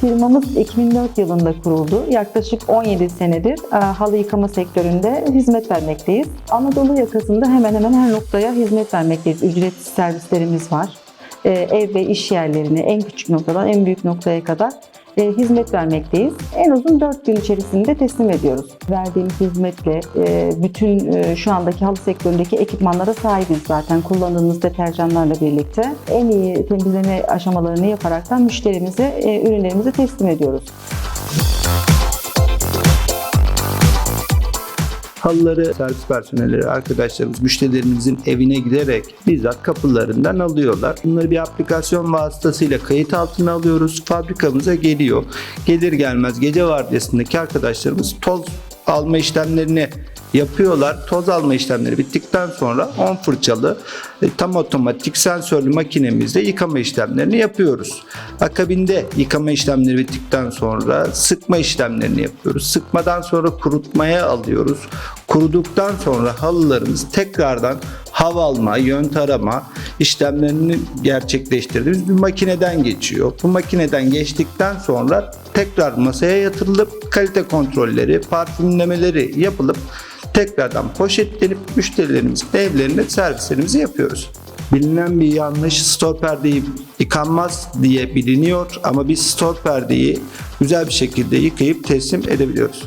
Firmamız 2004 yılında kuruldu. Yaklaşık 17 senedir e, halı yıkama sektöründe hizmet vermekteyiz. Anadolu yakasında hemen hemen her noktaya hizmet vermekteyiz. Ücretsiz servislerimiz var. E, Ev ve iş yerlerine en küçük noktadan en büyük noktaya kadar e, hizmet vermekteyiz. En uzun 4 gün içerisinde teslim ediyoruz. Verdiğimiz hizmetle e, bütün e, şu andaki halı sektöründeki ekipmanlara sahibiz zaten kullandığımız deterjanlarla birlikte. En iyi temizleme aşamalarını yaparaktan müşterimize e, ürünlerimizi teslim ediyoruz. Halıları servis personelleri, arkadaşlarımız, müşterilerimizin evine giderek bizzat kapılarından alıyorlar. Bunları bir aplikasyon vasıtasıyla kayıt altına alıyoruz. Fabrikamıza geliyor. Gelir gelmez gece vardiyasındaki arkadaşlarımız toz alma işlemlerini yapıyorlar. Toz alma işlemleri bittikten sonra 10 fırçalı e, tam otomatik sensörlü makinemizde yıkama işlemlerini yapıyoruz. Akabinde yıkama işlemleri bittikten sonra sıkma işlemlerini yapıyoruz. Sıkmadan sonra kurutmaya alıyoruz. Kuruduktan sonra halılarımız tekrardan hava alma, yön tarama işlemlerini gerçekleştirdiğimiz bir makineden geçiyor. Bu makineden geçtikten sonra tekrar masaya yatırılıp kalite kontrolleri, parfümlemeleri yapılıp tekrardan poşetlenip müşterilerimizin evlerine servislerimizi yapıyoruz. Bilinen bir yanlış store perdeyi yıkanmaz diye biliniyor ama biz store perdeyi güzel bir şekilde yıkayıp teslim edebiliyoruz.